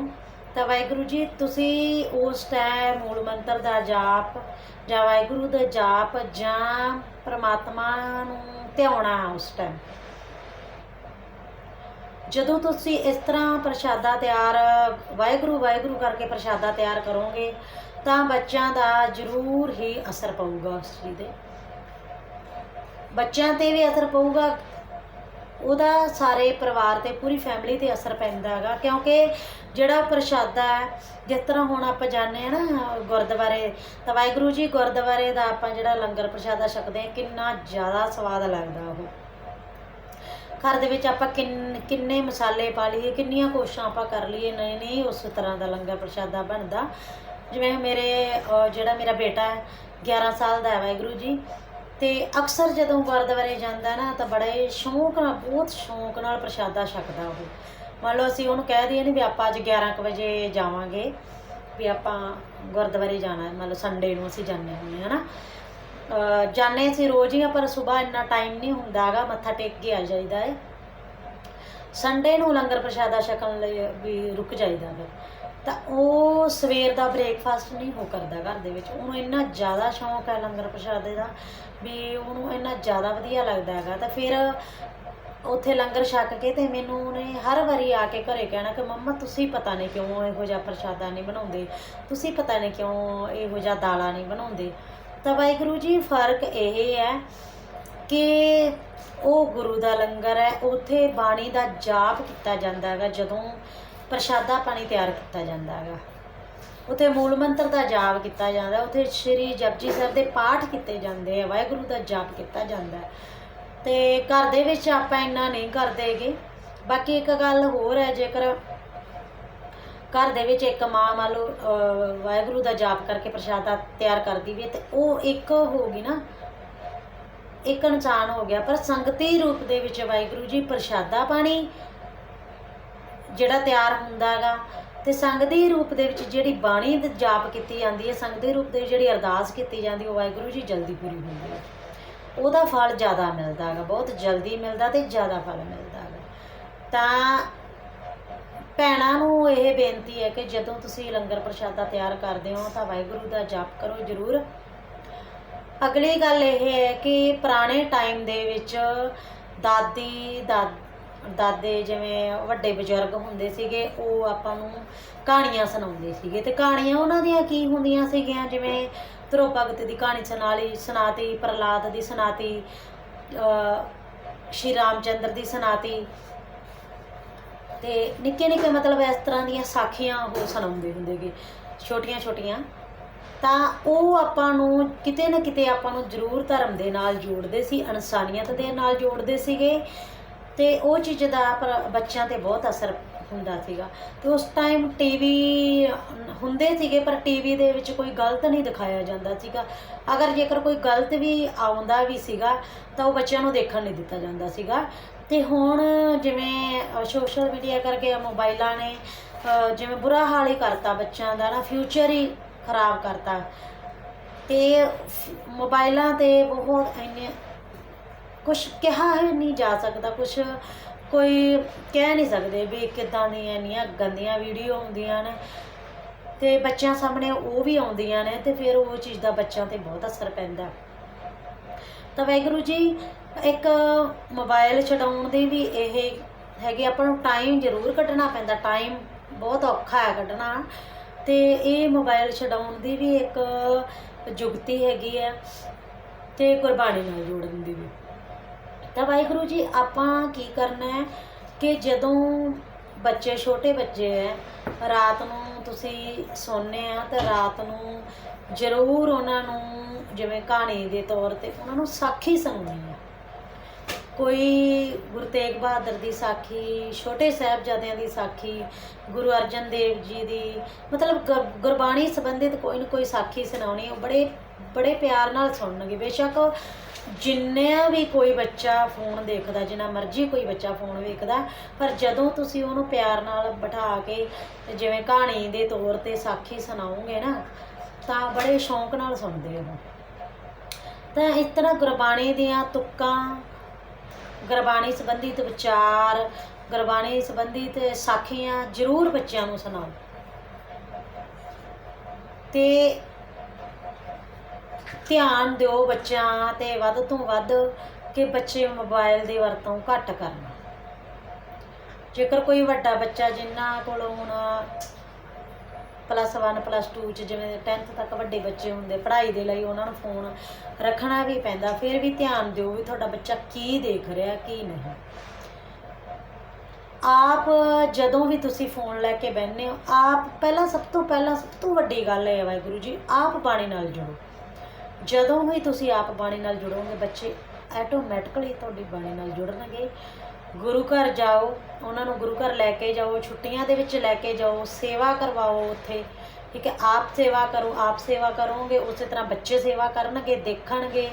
ਤਾਂ ਵਾਹਿਗੁਰੂ ਜੀ, ਤੁਸੀਂ ਉਸ ਟਾਈਮ ਮੂਲ ਮੰਤਰ ਦਾ ਜਾਪ ਜਾਂ ਵਾਹਿਗੁਰੂ ਦਾ ਜਾਪ ਜਾਂ ਪ੍ਰਮਾਤਮਾ ਨੂੰ ਧਿਆਉਣਾ ਉਸ ਟਾਈਮ ਜਦੋਂ ਤੁਸੀਂ ਇਸ ਤਰ੍ਹਾਂ ਪ੍ਰਸ਼ਾਦਾ ਤਿਆਰ, ਵਾਹਿਗੁਰੂ ਵਾਹਿਗੁਰੂ ਕਰਕੇ ਪ੍ਰਸ਼ਾਦਾ ਤਿਆਰ ਕਰੋਗੇ, ਤਾਂ ਬੱਚਿਆਂ ਦਾ ਜ਼ਰੂਰ ਹੀ ਅਸਰ ਪਊਗਾ ਉਸ ਚੀਜ਼ 'ਤੇ। ਬੱਚਿਆਂ ਤੇ ਵੀ ਅਸਰ ਪਊਗਾ ਉਹਦਾ ਸਾਰੇ ਪਰਿਵਾਰ ਤੇ ਪੂਰੀ ਫੈਮਿਲੀ ਤੇ ਅਸਰ ਪੈਂਦਾ ਹੈਗਾ, ਕਿਉਂਕਿ ਜਿਹੜਾ ਪ੍ਰਸ਼ਾਦਾ ਹੈ, ਜਿਸ ਤਰ੍ਹਾਂ ਹੁਣ ਆਪਾਂ ਜਾਂਦੇ ਆ ਨਾ, ਗੁਰਦੁਆਰੇ, ਤਾਂ ਵਾਹਿਗੁਰੂ ਜੀ ਗੁਰਦੁਆਰੇ ਦਾ ਆਪਾਂ ਜਿਹੜਾ ਲੰਗਰ ਪ੍ਰਸ਼ਾਦਾ ਛਕਦੇ ਹਾਂ, ਕਿੰਨਾ ਜ਼ਿਆਦਾ ਸਵਾਦ ਲੱਗਦਾ ਉਹ। ਘਰ ਦੇ ਵਿੱਚ ਆਪਾਂ ਕਿੰਨ, ਕਿੰਨੇ ਮਸਾਲੇ ਪਾ ਲਈਏ, ਕਿੰਨੀਆਂ ਕੋਸ਼ਿਸ਼ਾਂ ਆਪਾਂ ਕਰ ਲਈਏ, ਨਹੀਂ ਨਹੀਂ ਉਸ ਤਰ੍ਹਾਂ ਦਾ ਲੰਗਰ ਪ੍ਰਸ਼ਾਦਾ ਬਣਦਾ। ਜਿਵੇਂ ਮੇਰੇ ਜਿਹੜਾ ਮੇਰਾ ਬੇਟਾ ਹੈ 11 ਸਾਲ ਦਾ ਹੈ ਵਾਹਿਗੁਰੂ ਜੀ ਤੇ ਅਕਸਰ ਜਦੋਂ ਗੁਰਦੁਆਰੇ ਜਾਂਦਾ ਨਾ, ਤਾਂ ਬੜੇ ਸ਼ੌਂਕ ਨਾਲ, ਬਹੁਤ ਸ਼ੌਂਕ ਨਾਲ ਪ੍ਰਸ਼ਾਦਾ ਛਕਦਾ ਉਹ। ਮੰਨ ਲਓ ਅਸੀਂ ਉਹਨੂੰ ਕਹਿ ਦਈਏ ਨਹੀਂ ਵੀ ਆਪਾਂ ਅੱਜ 11 ਕੁ ਵਜੇ ਜਾਵਾਂਗੇ, ਵੀ ਆਪਾਂ ਗੁਰਦੁਆਰੇ ਜਾਣਾ ਹੈ ਮੰਨ ਲਓ ਸੰਡੇ ਨੂੰ ਅਸੀਂ ਜਾਂਦੇ ਹੁੰਦੇ ਹਾਂ ਨਾ ਅਹ ਜਾਂਦੇ ਅਸੀਂ ਰੋਜ਼ ਹੀ ਆ, ਪਰ ਸਵੇਰ ਇੰਨਾ ਟਾਈਮ ਨਹੀਂ ਹੁੰਦਾਗਾ ਮੱਥਾ ਟੇਕ ਕੇ ਆ ਜਾਈਦਾ ਹੈ ਸੰਡੇ ਨੂੰ ਲੰਗਰ ਪ੍ਰਸ਼ਾਦਾ ਛਕਣ ਲਈ ਵੀ ਰੁਕ ਜਾਈਦਾ ਫਿਰ ਤਾਂ ਉਹ ਸਵੇਰ ਦਾ ਬ੍ਰੇਕਫਾਸਟ ਨਹੀਂ ਹੋ ਕਰਦਾ ਘਰ ਦੇ ਵਿੱਚ। ਉਹਨੂੰ ਇੰਨਾ ਜ਼ਿਆਦਾ ਸ਼ੌਂਕ ਹੈ ਲੰਗਰ ਪ੍ਰਸ਼ਾਦੇ ਦਾ ਵੀ ਉਹਨੂੰ ਇੰਨਾ ਜ਼ਿਆਦਾ ਵਧੀਆ ਲੱਗਦਾ ਹੈਗਾ, ਤਾਂ ਫਿਰ ਉੱਥੇ ਲੰਗਰ ਛਕ ਕੇ ਤੇ ਮੈਨੂੰ ਉਹਨੇ ਹਰ ਵਾਰੀ ਆ ਕੇ ਘਰੇ ਕਹਿਣਾ ਕਿ ਮੰਮਾ ਤੁਸੀਂ ਪਤਾ ਨਹੀਂ ਕਿਉਂ ਇਹੋ ਜਿਹਾ ਪ੍ਰਸ਼ਾਦਾ ਨਹੀਂ ਬਣਾਉਂਦੇ, ਤੁਸੀਂ ਪਤਾ ਨਹੀਂ ਕਿਉਂ ਇਹੋ ਜਿਹਾ ਦਾਲਾਂ ਨਹੀਂ ਬਣਾਉਂਦੇ। ਤਾਂ ਵਾਹਿਗੁਰੂ ਜੀ, ਫ਼ਰਕ ਇਹ ਹੈ ਕਿ ਉਹ ਗੁਰੂ ਦਾ ਲੰਗਰ ਹੈ, ਉੱਥੇ ਬਾਣੀ ਦਾ ਜਾਪ ਕੀਤਾ ਜਾਂਦਾ ਹੈਗਾ, ਜਦੋਂ ਪ੍ਰਸ਼ਾਦਾ ਪਾਣੀ ਤਿਆਰ ਕੀਤਾ ਜਾਂਦਾ ਹੈਗਾ। ਉੱਥੇ ਮੂਲ ਮੰਤਰ ਦਾ ਜਾਪ ਕੀਤਾ ਜਾਂਦਾ, ਉੱਥੇ ਸ਼੍ਰੀ ਜਪਜੀ ਸਾਹਿਬ ਦੇ ਪਾਠ ਕੀਤੇ ਜਾਂਦੇ ਆ, ਵਾਹਿਗੁਰੂ ਦਾ ਜਾਪ ਕੀਤਾ ਜਾਂਦਾ ਹੈ। ਤੇ ਘਰ ਦੇ ਵਿੱਚ ਆਪਾਂ ਇੰਨਾ ਨਹੀਂ ਕਰਦੇਗੇ ਬਾਕੀ ਇੱਕ ਗੱਲ ਹੋਰ ਹੈ, ਜੇਕਰ ਘਰ ਦੇ ਵਿੱਚ ਇੱਕ ਮਾਂ ਮੰਨ ਲਓ ਵਾਹਿਗੁਰੂ ਦਾ ਜਾਪ ਕਰਕੇ ਪ੍ਰਸ਼ਾਦਾ ਤਿਆਰ ਕਰਦੀ ਵੀ ਹੈ, ਤੇ ਉਹ ਇੱਕ ਹੋ ਗਈ ਨਾ, ਇੱਕ ਇਨਸਾਨ ਹੋ ਗਿਆ, ਪਰ ਸੰਗਤੀ ਰੂਪ ਦੇ ਵਿੱਚ ਵਾਹਿਗੁਰੂ ਜੀ ਪ੍ਰਸ਼ਾਦਾ ਪਾਣੀ ਜਿਹੜਾ ਤਿਆਰ ਹੁੰਦਾ ਹੈਗਾ ਤੇ ਸੰਗਤੀ ਰੂਪ ਦੇ ਵਿੱਚ ਜਿਹੜੀ ਬਾਣੀ ਦਾ ਜਾਪ ਕੀਤੀ ਜਾਂਦੀ ਹੈ, ਸੰਗਤੀ ਰੂਪ ਦੇ ਵਿੱਚ ਜਿਹੜੀ ਅਰਦਾਸ ਕੀਤੀ ਜਾਂਦੀ ਉਹ ਵਾਹਿਗੁਰੂ ਜੀ ਜਲਦੀ ਪੂਰੀ ਹੁੰਦੀ ਹੈ। ਉਹਦਾ ਫਲ ਜ਼ਿਆਦਾ ਮਿਲਦਾ ਹੈਗਾ, ਬਹੁਤ ਜਲਦੀ ਮਿਲਦਾ ਤੇ ਜ਼ਿਆਦਾ ਫਲ ਮਿਲਦਾ ਹੈਗਾ। ਤਾਂ ਭੈਣਾਂ ਨੂੰ ਇਹ ਬੇਨਤੀ ਹੈ ਕਿ ਜਦੋਂ ਤੁਸੀਂ ਲੰਗਰ ਪ੍ਰਸ਼ਾਦਾ ਤਿਆਰ ਕਰਦੇ ਹੋ, ਤਾਂ ਵਾਹਿਗੁਰੂ ਦਾ ਜਾਪ ਕਰੋ ਜ਼ਰੂਰ। ਅਗਲੀ ਗੱਲ ਇਹ ਹੈ ਕਿ ਪੁਰਾਣੇ ਟਾਈਮ ਦੇ ਵਿੱਚ ਦਾਦੀ ਦਾ ਦਾਦੇ ਜਿਵੇਂ ਵੱਡੇ ਬਜ਼ੁਰਗ ਹੁੰਦੇ ਸੀਗੇ, ਉਹ ਆਪਾਂ ਨੂੰ ਕਹਾਣੀਆਂ ਸੁਣਾਉਂਦੇ ਸੀਗੇ। ਤੇ ਕਹਾਣੀਆਂ ਉਹਨਾਂ ਦੀਆਂ ਕੀ ਹੁੰਦੀਆਂ ਸੀਗੀਆਂ? ਜਿਵੇਂ ਧਰੋ ਭਗਤ ਦੀ ਕਹਾਣੀ ਸੁਣਾ ਲਈ, ਸੁਣਾਤੀ ਪ੍ਰਲਾਦ ਦੀ ਸੁਣਾਤੀ, ਅਹ ਸ਼੍ਰੀ ਰਾਮਚੰਦਰ ਦੀ ਸੁਣਾਤੀ। ਤੇ ਨਿੱਕੇ ਨਿੱਕੇ ਮਤਲਬ ਇਸ ਤਰ੍ਹਾਂ ਦੀਆਂ ਸਾਖੀਆਂ ਉਹ ਸੁਣਾਉਂਦੇ ਹੁੰਦੇਗੇ ਛੋਟੀਆਂ ਛੋਟੀਆਂ। ਤਾਂ ਉਹ ਆਪਾਂ ਨੂੰ ਕਿਤੇ ਨਾ ਕਿਤੇ ਆਪਾਂ ਨੂੰ ਜ਼ਰੂਰ ਧਰਮ ਦੇ ਨਾਲ ਜੋੜਦੇ ਸੀ, ਇਨਸਾਨੀਅਤ ਦੇ ਨਾਲ ਜੋੜਦੇ ਸੀਗੇ। ਤੇ ਉਹ ਚੀਜ਼ ਦਾ ਪਰ ਬੱਚਿਆਂ ਤੇ ਬਹੁਤ ਅਸਰ ਹੁੰਦਾ ਸੀਗਾ। ਤੇ ਉਸ ਟਾਈਮ ਟੀਵੀ ਹੁੰਦੇ ਸੀਗੇ, ਪਰ ਟੀਵੀ ਦੇ ਵਿੱਚ ਕੋਈ ਗਲਤ ਨਹੀਂ ਦਿਖਾਇਆ ਜਾਂਦਾ ਸੀਗਾ। ਅਗਰ ਜੇਕਰ ਕੋਈ ਗਲਤ ਵੀ ਆਉਂਦਾ ਵੀ ਸੀਗਾ, ਤਾਂ ਉਹ ਬੱਚਿਆਂ ਨੂੰ ਦੇਖਣ ਨਹੀਂ ਦਿੱਤਾ ਜਾਂਦਾ ਸੀਗਾ। ਤੇ ਹੁਣ ਜਿਵੇਂ ਸੋਸ਼ਲ ਮੀਡੀਆ ਕਰਕੇ ਮੋਬਾਈਲਾਂ ਨੇ ਜਿਵੇਂ ਬੁਰਾ ਹਾਲ ਹੀ ਕਰਤਾ ਬੱਚਿਆਂ ਦਾ ਨਾ ਫਿਊਚਰ ਹੀ ਖਰਾਬ ਕਰਤਾ। ਤੇ ਮੋਬਾਈਲਾਂ ਤੇ ਬਹੁਤ ਇੰਨੇ ਕੁਝ ਕਿਹਾ ਹੀ ਨਹੀਂ ਜਾ ਸਕਦਾ ਕੁਝ ਕੋਈ ਕਹਿ ਨਹੀਂ ਸਕਦੇ ਵੀ ਕਿੱਦਾਂ ਦੀਆਂ ਇੰਨੀਆਂ ਗੰਦੀਆਂ ਵੀਡੀਓ ਹੁੰਦੀਆਂ ਨੇ ਤੇ ਬੱਚਿਆਂ ਸਾਹਮਣੇ ਉਹ ਵੀ ਆਉਂਦੀਆਂ ਨੇ ਤੇ ਫਿਰ ਉਹ ਚੀਜ਼ ਦਾ ਬੱਚਿਆਂ ਤੇ ਬਹੁਤ ਅਸਰ ਪੈਂਦਾ। ਤਾਂ ਵਾਹਿਗੁਰੂ ਜੀ, ਇੱਕ ਮੋਬਾਈਲ ਛਡਾਉਣ ਦੀ ਵੀ ਇਹ ਹੈਗੇ, ਆਪਾਂ ਨੂੰ ਟਾਈਮ ਜ਼ਰੂਰ ਕੱਢਣਾ ਪੈਂਦਾ ਟਾਈਮ ਬਹੁਤ ਔਖਾ ਹੈ ਕੱਢਣਾ। ਤੇ ਇਹ ਮੋਬਾਈਲ ਛਡਾਉਣ ਦੀ ਵੀ ਇੱਕ ਜੁਗਤੀ ਹੈਗੀ ਆ ਤੇ ਕੁਰਬਾਨੀ ਨਾਲ ਜੋੜਨ ਦੀ ਵੀ। ਤਾਂ ਵਾਹਿਗੁਰੂ ਜੀ, ਆਪਾਂ ਕੀ ਕਰਨਾ ਹੈ ਕਿ ਜਦੋਂ ਬੱਚੇ ਛੋਟੇ ਬੱਚੇ ਹੈ, ਰਾਤ ਨੂੰ ਤੁਸੀਂ ਸੌਂਦੇ ਆ ਤਾਂ ਰਾਤ ਨੂੰ ਜ਼ਰੂਰ ਉਹਨਾਂ ਨੂੰ ਜਿਵੇਂ ਕਹਾਣੀ ਦੇ ਤੌਰ ਤੇ ਉਹਨਾਂ ਨੂੰ ਸਾਖੀ ਸੁਣਾਉਣੀ ਹੈ। ਕੋਈ ਗੁਰੂ ਤੇਗ ਬਹਾਦਰ ਦੀ ਸਾਖੀ, ਛੋਟੇ ਸਾਹਿਬਜ਼ਾਦਿਆਂ ਦੀ ਸਾਖੀ, ਗੁਰੂ ਅਰਜਨ ਦੇਵ ਜੀ ਦੀ, ਮਤਲਬ ਗੁਰ- ਗੁਰਬਾਣੀ ਸੰਬੰਧਿਤ ਕੋਈ ਨਾ ਕੋਈ ਸਾਖੀ ਸੁਣਾਉਣੀ, ਉਹ ਬੜੇ ਬੜੇ ਪਿਆਰ ਨਾਲ ਸੁਣਨਗੇ। ਬੇਸ਼ੱਕ ਜਿੰਨਾ ਵੀ ਕੋਈ ਬੱਚਾ ਫੋਨ ਦੇਖਦਾ, ਜਿੰਨਾ ਮਰਜ਼ੀ ਕੋਈ ਬੱਚਾ ਫੋਨ ਵੇਖਦਾ, ਪਰ ਜਦੋਂ ਤੁਸੀਂ ਉਹਨੂੰ ਪਿਆਰ ਨਾਲ ਬਿਠਾ ਕੇ ਤੇ ਜਿਵੇਂ ਕਹਾਣੀ ਦੇ ਤੌਰ ਤੇ ਸਾਖੀ ਸੁਣਾਓਗੇ ਨਾ, ਤਾਂ ਬੜੇ ਸ਼ੌਂਕ ਨਾਲ ਸੁਣਦੇ ਉਹ। ਤਾਂ ਇਸ ਤਰ੍ਹਾਂ ਗੁਰਬਾਣੀ ਦੀਆਂ ਤੁਕਾਂ, ਗੁਰਬਾਣੀ ਸੰਬੰਧਿਤ ਵਿਚਾਰ, ਗੁਰਬਾਣੀ ਸੰਬੰਧਿਤ ਸਾਖੀਆਂ ਜ਼ਰੂਰ ਬੱਚਿਆਂ ਨੂੰ ਸੁਣਾਓ। ਤੇ ਧਿਆਨ ਦਿਓ ਬੱਚਿਆਂ ਤੇ ਵੱਧ ਤੋਂ ਵੱਧ ਕਿ ਬੱਚੇ ਮੋਬਾਈਲ ਦੀ ਵਰਤੋਂ ਘੱਟ ਕਰਨ। ਜੇਕਰ ਕੋਈ ਵੱਡਾ ਬੱਚਾ ਜਿਨ੍ਹਾਂ ਕੋਲ ਹੁਣ ਪਲੱਸ 1 ਪਲੱਸ 2 ਚ ਜਿਵੇਂ 10th ਤੱਕ ਵੱਡੇ ਬੱਚੇ ਹੁੰਦੇ, ਪੜ੍ਹਾਈ ਦੇ ਲਈ ਉਹਨਾਂ ਨੂੰ ਫੋਨ ਰੱਖਣਾ ਵੀ ਪੈਂਦਾ, ਫਿਰ ਵੀ ਧਿਆਨ ਦਿਓ ਵੀ ਤੁਹਾਡਾ ਬੱਚਾ ਕੀ ਦੇਖ ਰਿਹਾ, ਕੀ ਨਹੀਂ। ਆਪ ਜਦੋਂ ਵੀ ਤੁਸੀਂ ਫੋਨ ਲੈ ਕੇ ਬੈਠਨੇ ਹੋ, ਆਪ ਪਹਿਲਾਂ ਸਭ ਤੋਂ ਪਹਿਲਾਂ ਸਭ ਤੋਂ ਵੱਡੀ ਗੱਲ ਹੈ ਵਾਹਿਗੁਰੂ ਜੀ, ਆਪ ਬਾਣੀ ਨਾਲ ਜੁੜੋ। ਜਦੋਂ ਵੀ ਤੁਸੀਂ ਆਪ ਬਾਣੀ ਨਾਲ ਜੁੜੋਗੇ ਬੱਚੇ ਆਟੋਮੈਟਿਕਲੀ ਤੁਹਾਡੀ ਬਾਣੀ ਨਾਲ ਜੁੜਨਗੇ। ਗੁਰੂ ਘਰ ਜਾਓ, ਉਹਨਾਂ ਨੂੰ ਗੁਰੂ ਘਰ ਲੈ ਕੇ ਜਾਓ, ਛੁੱਟੀਆਂ ਦੇ ਵਿੱਚ ਲੈ ਕੇ ਜਾਓ, ਸੇਵਾ ਕਰਵਾਓ ਉੱਥੇ। ਠੀਕ ਹੈ, ਆਪ ਸੇਵਾ ਕਰੋ, ਆਪ ਸੇਵਾ ਕਰੋਗੇ, ਉਸੇ ਤਰ੍ਹਾਂ ਬੱਚੇ ਸੇਵਾ ਕਰਨਗੇ, ਦੇਖਣਗੇ।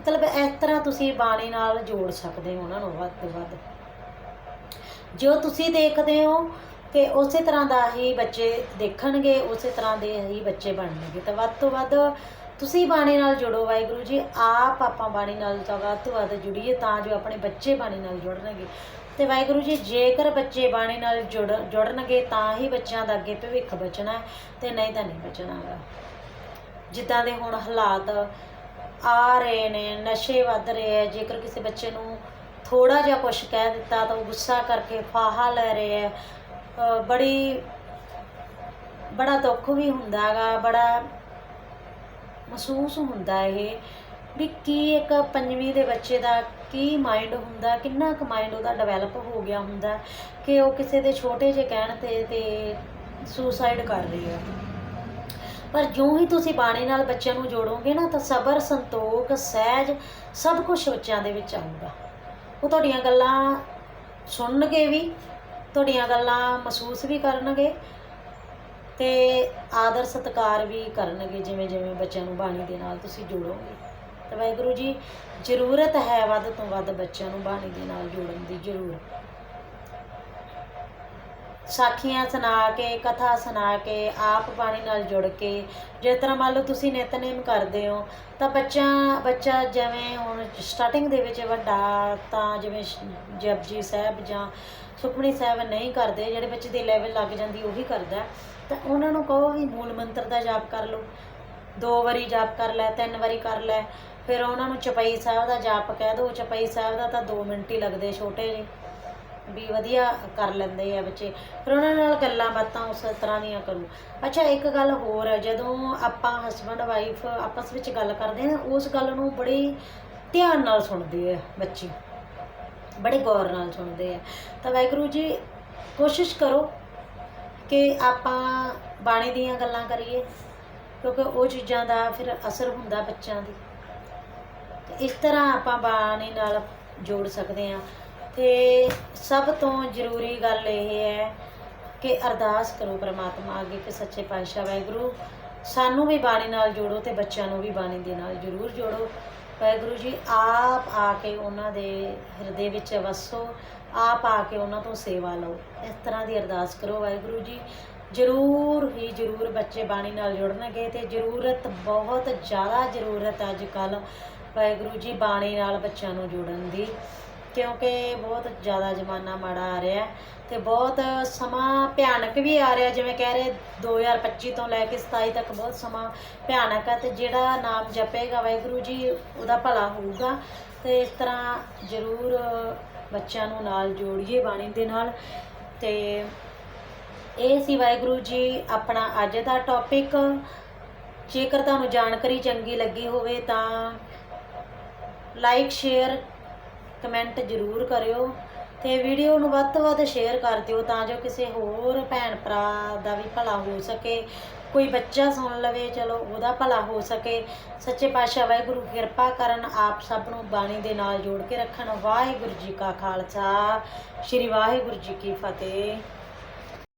ਮਤਲਬ ਇਸ ਤਰ੍ਹਾਂ ਤੁਸੀਂ ਬਾਣੀ ਨਾਲ ਜੋੜ ਸਕਦੇ ਹੋ ਉਹਨਾਂ ਨੂੰ ਵੱਧ ਤੋਂ ਵੱਧ। ਜੋ ਤੁਸੀਂ ਦੇਖਦੇ ਹੋ ਕਿ ਉਸੇ ਤਰ੍ਹਾਂ ਦਾ ਹੀ ਬੱਚੇ ਦੇਖਣਗੇ, ਉਸੇ ਤਰ੍ਹਾਂ ਦੇ ਹੀ ਬੱਚੇ ਬਣਨਗੇ। ਤਾਂ ਵੱਧ ਤੋਂ ਵੱਧ ਤੁਸੀਂ ਬਾਣੀ ਨਾਲ ਜੁੜੋ ਵਾਹਿਗੁਰੂ ਜੀ, ਆਪ ਆਪਾਂ ਬਾਣੀ ਨਾਲ ਤਾਂ ਵੱਧ ਤੋਂ ਵੱਧ ਜੁੜੀਏ ਤਾਂ ਜੋ ਆਪਣੇ ਬੱਚੇ ਬਾਣੀ ਨਾਲ ਜੁੜਨਗੇ। ਤੇ ਵਾਹਿਗੁਰੂ ਜੀ, ਜੇਕਰ ਬੱਚੇ ਬਾਣੀ ਨਾਲ ਜੁੜ, ਜੁੜਨਗੇ ਤਾਂ ਹੀ ਬੱਚਿਆਂ ਦਾ ਅੱਗੇ ਭਵਿੱਖ ਬਚਣਾ ਹੈ ਤੇ ਨਹੀਂ ਤਾਂ ਨਹੀਂ ਬਚਣਾਗਾ ਜਿੱਦਾਂ ਦੇ ਹੁਣ ਹਾਲਾਤ ਆ ਰਹੇ ਨੇ, ਨਸ਼ੇ ਵੱਧ ਰਹੇ ਹੈ, ਜੇਕਰ ਕਿਸੇ ਬੱਚੇ ਨੂੰ ਥੋੜਾ ਜਿਹਾ ਕੁਝ ਕਹਿ ਦਿੱਤਾ ਤਾਂ ਉਹ ਗੁੱਸਾ ਕਰਕੇ ਫਾਹਾ ਲੈ ਰਹੇ ਹੈ। ਬੜੀ, ਬੜਾ ਦੁੱਖ ਵੀ ਹੁੰਦਾ ਹੈਗਾ ਬੜਾ ਮਹਿਸੂਸ ਹੁੰਦਾ ਇਹ ਵੀ ਕੀ ਇੱਕ ਪੰਜਵੀਂ ਦੇ ਬੱਚੇ ਦਾ ਕੀ ਮਾਈਂਡ ਹੁੰਦਾ, ਕਿੰਨਾ ਕੁ ਮਾਈਂਡ ਉਹਦਾ ਡਿਵੈਲਪ ਹੋ ਗਿਆ ਹੁੰਦਾ ਕਿ ਉਹ ਕਿਸੇ ਦੇ ਛੋਟੇ ਜਿਹੇ ਕਹਿਣ ਤੇ ਤੇ ਸੁਸਾਈਡ ਕਰ ਰਹੀ ਹੈ। ਪਰ ਜਿਉਂ ਹੀ ਤੁਸੀਂ ਬਾਣੀ ਨਾਲ ਬੱਚਿਆਂ ਨੂੰ ਜੋੜੋਗੇ ਨਾ, ਤਾਂ ਸਬਰ, ਸੰਤੋਖ, ਸਹਿਜ ਸਭ ਕੁਝ ਬੱਚਿਆਂ ਦੇ ਵਿੱਚ ਆਊਗਾ। ਉਹ ਤੁਹਾਡੀਆਂ ਗੱਲਾਂ ਸੁਣਨਗੇ ਵੀ, ਤੁਹਾਡੀਆਂ ਗੱਲਾਂ ਮਹਿਸੂਸ ਵੀ ਕਰਨਗੇ ਤੇ ਆਦਰ ਸਤਿਕਾਰ ਵੀ ਕਰਨਗੇ, ਜਿਵੇਂ ਜਿਵੇਂ ਬੱਚਿਆਂ ਨੂੰ ਬਾਣੀ ਦੇ ਨਾਲ ਤੁਸੀਂ ਜੋੜੋਗੇ। ਤਾਂ ਵਾਹਿਗੁਰੂ ਜੀ, ਜ਼ਰੂਰਤ ਹੈ ਵੱਧ ਤੋਂ ਵੱਧ ਬੱਚਿਆਂ ਨੂੰ ਬਾਣੀ ਦੇ ਨਾਲ ਜੋੜਨ ਦੀ, ਜ਼ਰੂਰ। ਸਾਖੀਆਂ ਸੁਣਾ ਕੇ, ਕਥਾ ਸੁਣਾ ਕੇ, ਆਪ ਬਾਣੀ ਨਾਲ ਜੁੜ ਕੇ, ਜਿਸ ਤਰ੍ਹਾਂ ਮੰਨ ਲਓ ਤੁਸੀਂ ਨਿਤਨੇਮ ਕਰਦੇ ਹੋ, ਤਾਂ ਬੱਚਾ ਬੱਚਾ ਜਿਵੇਂ ਹੁਣ ਸਟਾਰਟਿੰਗ ਦੇ ਵਿੱਚ ਵੱਡਾ, ਤਾਂ ਜਿਵੇਂ ਸ਼- ਜਪਜੀ ਸਾਹਿਬ ਜਾਂ ਸੁਖਮਨੀ ਸਾਹਿਬ ਨਹੀਂ ਕਰਦੇ, ਜਿਹੜੇ ਬੱਚੇ ਦੀ ਲੈਵਲ ਲੱਗ ਜਾਂਦੀ ਉਹੀ ਕਰਦਾ ਤਾਂ ਉਹਨਾਂ ਨੂੰ ਕਹੋ ਵੀ ਮੂਲ ਮੰਤਰ ਦਾ ਜਾਪ ਕਰ ਲਓ। ਦੋ ਵਾਰੀ ਜਾਪ ਕਰ ਲੈ, ਤਿੰਨ ਵਾਰੀ ਕਰ ਲੈ, ਫਿਰ ਉਹਨਾਂ ਨੂੰ ਚਪਈ ਸਾਹਿਬ ਦਾ ਜਾਪ ਕਹਿ ਦਿਓ ਚਪਈ ਸਾਹਿਬ ਦਾ ਤਾਂ 2 ਮਿੰਟ ਹੀ ਲੱਗਦੇ ਛੋਟੇ ਜਿਹੇ। ਵੀ ਵਧੀਆ ਕਰ ਲੈਂਦੇ ਆ ਬੱਚੇ। ਫਿਰ ਉਹਨਾਂ ਨਾਲ ਗੱਲਾਂ ਬਾਤਾਂ ਉਸ ਤਰ੍ਹਾਂ ਦੀਆਂ ਕਰੋ। ਅੱਛਾ, ਇੱਕ ਗੱਲ ਹੋਰ ਹੈ ਜਦੋਂ ਆਪਾਂ ਹਸਬੰਡ ਵਾਈਫ ਆਪਸ ਵਿੱਚ ਗੱਲ ਕਰਦੇ ਹਾਂ ਉਸ ਗੱਲ ਨੂੰ ਬੜੀ ਧਿਆਨ ਨਾਲ ਸੁਣਦੇ ਆ ਬੱਚੇ। ਬੜੇ ਗੌਰ ਨਾਲ ਸੁਣਦੇ ਆ। ਤਾਂ ਵਾਹਿਗੁਰੂ ਜੀ, ਕੋਸ਼ਿਸ਼ ਕਰੋ ਕਿ ਆਪਾਂ ਬਾਣੀ ਦੀਆਂ ਗੱਲਾਂ ਕਰੀਏ, ਕਿਉਂਕਿ ਉਹ ਚੀਜ਼ਾਂ ਦਾ ਫਿਰ ਅਸਰ ਹੁੰਦਾ ਬੱਚਿਆਂ ਦੀ। ਇਸ ਤਰ੍ਹਾਂ ਆਪਾਂ ਬਾਣੀ ਨਾਲ ਜੋੜ ਸਕਦੇ ਹਾਂ। ਤੇ ਸਭ ਤੋਂ ਜ਼ਰੂਰੀ ਗੱਲ ਇਹ ਹੈ ਕਿ ਅਰਦਾਸ ਕਰੋ ਪ੍ਰਮਾਤਮਾ ਅੱਗੇ ਕਿ ਸੱਚੇ ਪਾਤਸ਼ਾਹ ਵਾਹਿਗੁਰੂ। ਸਾਨੂੰ ਵੀ ਬਾਣੀ ਨਾਲ ਜੋੜੋ ਤੇ ਬੱਚਿਆਂ ਨੂੰ ਵੀ ਬਾਣੀ ਦੇ ਨਾਲ ਜ਼ਰੂਰ ਜੋੜੋ। ਵਾਹਿਗੁਰੂ ਜੀ, ਆਪ ਆ ਕੇ ਉਹਨਾਂ ਦੇ ਹਿਰਦੇ ਵਿੱਚ ਵਸੋ, ਆਪ ਆ ਕੇ ਉਹਨਾਂ ਤੋਂ ਸੇਵਾ ਲਓ। ਇਸ ਤਰ੍ਹਾਂ ਦੀ ਅਰਦਾਸ ਕਰੋ ਵਾਹਿਗੁਰੂ ਜੀ। ਜ਼ਰੂਰ ਹੀ ਜ਼ਰੂਰ ਬੱਚੇ ਬਾਣੀ ਨਾਲ ਜੁੜਨਗੇ ਤੇ ਜ਼ਰੂਰਤ ਬਹੁਤ ਜ਼ਿਆਦਾ ਜ਼ਰੂਰਤ ਅੱਜ ਕੱਲ ਵਾਹਿਗੁਰੂ ਜੀ ਬਾਣੀ ਨਾਲ ਬੱਚਿਆਂ ਨੂੰ ਜੋੜਨ ਦੀ। ਕਿਉਂਕਿ ਬਹੁਤ ਜ਼ਿਆਦਾ ਜ਼ਮਾਨਾ ਮਾੜਾ ਆ ਰਿਹਾ ਹੈ ਤੇ ਬਹੁਤ ਸਮਾਂ ਭਿਆਨਕ ਵੀ ਆ ਰਿਹਾ, ਜਿਵੇਂ ਕਹਿ ਰਹੇ 2025 ਤੋਂ ਲੈ ਕੇ 27 ਤੱਕ ਬਹੁਤ ਸਮਾਂ ਭਿਆਨਕ ਹੈ ਤੇ ਜਿਹੜਾ ਨਾਮ ਜਪੇਗਾ ਵਾਹਿਗੁਰੂ ਜੀ, ਉਹਦਾ ਭਲਾ ਹੋਊਗਾ। ਤੇ ਇਸ ਤਰ੍ਹਾਂ ਜ਼ਰੂਰ ਬੱਚਿਆਂ ਨੂੰ ਨਾਲ ਜੋੜੀਏ ਬਾਣੀ ਦੇ ਨਾਲ। ਤੇ ਇਹ ਸੀ ਵਾਹਿਗੁਰੂ ਜੀ ਆਪਣਾ ਅੱਜ ਦਾ ਟੌਪਿਕ ਜੇਕਰ ਤੁਹਾਨੂੰ ਜਾਣਕਾਰੀ ਚੰਗੀ ਲੱਗੀ ਹੋਵੇ ਤਾਂ ਲਾਈਕ ਸ਼ੇਅਰ ਕਮੈਂਟ ਜ਼ਰੂਰ ਕਰਿਓ ਤੇ ਵੀਡੀਓ ਨੂੰ ਵੱਧ ਤੋਂ ਵੱਧ ਸ਼ੇਅਰ ਕਰ ਦਿਓ ਤਾਂ ਜੋ ਕਿਸੇ ਹੋਰ ਭੈਣ ਭਰਾ ਦਾ ਵੀ ਭਲਾ ਹੋ ਸਕੇ। ਕੋਈ ਬੱਚਾ ਸੁਣ ਲਵੇ, ਚਲੋ ਉਹਦਾ ਭਲਾ ਹੋ ਸਕੇ। ਸੱਚੇ ਪਾਤਸ਼ਾਹ ਵਾਹਿਗੁਰੂ ਕਿਰਪਾ ਕਰਨ ਆਪ ਸਭ ਨੂੰ ਬਾਣੀ ਦੇ ਨਾਲ ਜੋੜ ਕੇ ਰੱਖਣ। ਵਾਹਿਗੁਰੂ ਜੀ ਕਾ ਖਾਲਸਾ, ਸ੍ਰੀ ਵਾਹਿਗੁਰੂ ਜੀ ਕੀ ਫਤਿਹ।